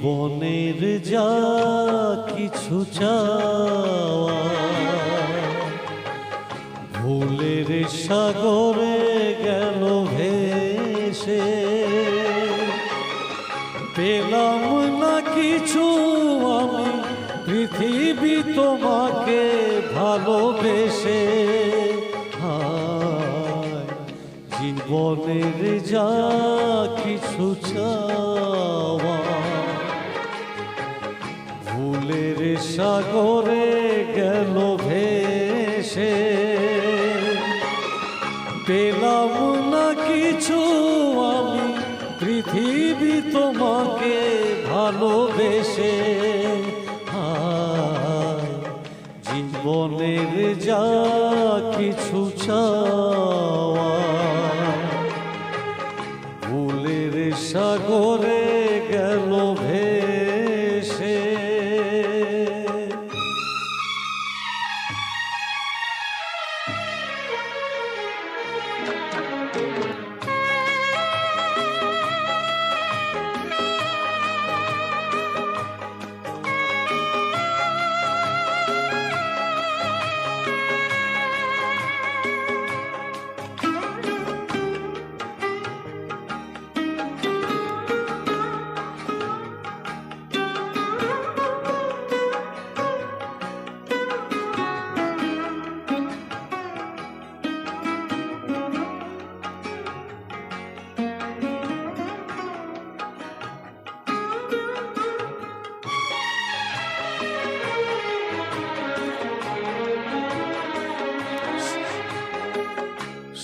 জীবনের যা কিছু চাওয়া ভুলের সাগরে গেল ভেসে। পেলাম না কিছু আমি, পৃথিবী তোমাকে ভালোবেসে। জীবনের যা কিছু চাওয়া ভুলের সাগরে গেল ভেসে। পেলাম না কিছু আমি পৃথিবী তোমাকে ভালোবেসে। জীবনের যা কিছু চাওয়া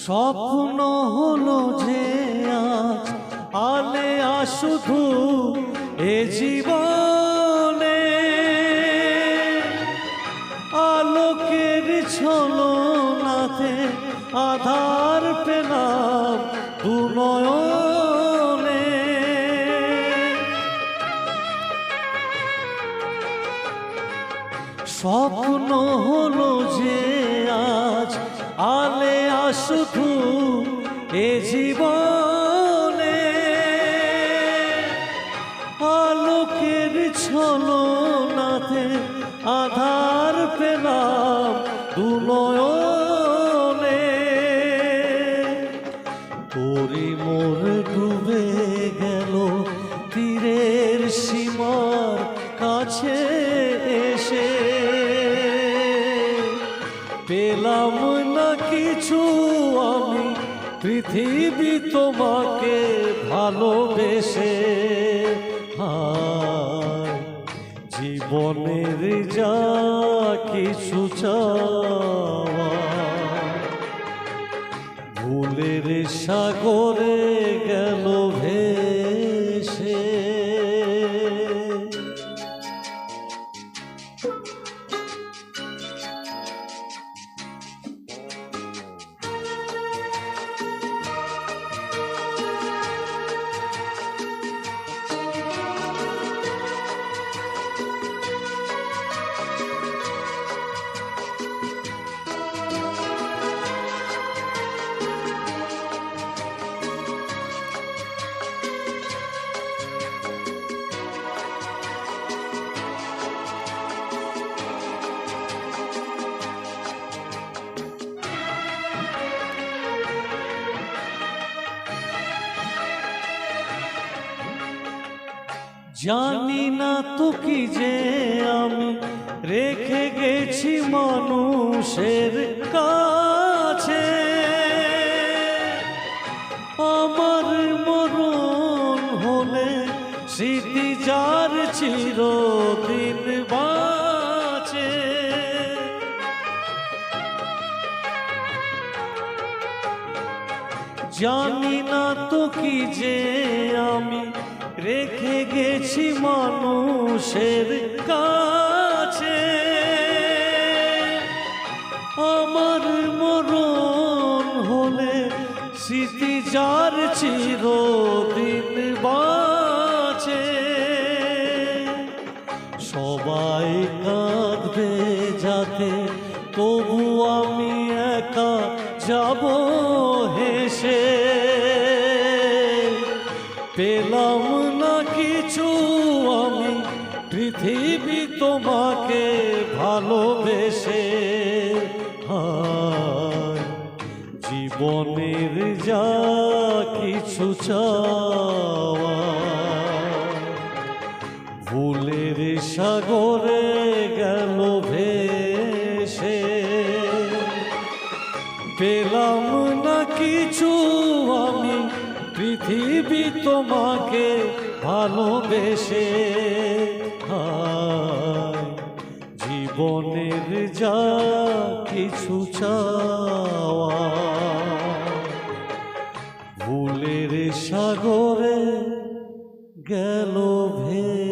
স্বপ্ন হলো যে আলে শুধু এ জীবনে। আলোকের ছলনাতে আধার পেলাম দু নয়নে স্বপ্ন হলো যে আজ আলে শুধু এ জীবনে আলোকের ছলনাতে আধার পেলাম দু নয়নে তোরি মোর ডুবে গেল তীরের সীমার কাছে এসে। পেলাম না কিছু পৃথিবী তোমাকে ভালোবেসে জীবনের যা কিছু ভুলের সাগরে জানি না তো কি যে আমি রেখে গেছি মানুষের কাছে। আমার মরণ হলে স্মৃতি যার চিরদিন বাঁচে। জানি না তো কি যে আমি রেখে গেছি মানুষের কাছে। আমার মরণ হলে স্মৃতি যার চিরদিন বাঁচে। সবাই কাঁদবে যাতে তবু আমি একা যাব শেষে জীবনের যা কিছু চাওয়া ভুলের সাগরে গেল ভেসে। পেলাম না কিছু আমি, পৃথিবী তোমাকে ভালোবেসে। হা জীবনের যা কিছু চাওয়া ভুলের সাগরে গেল ভেসে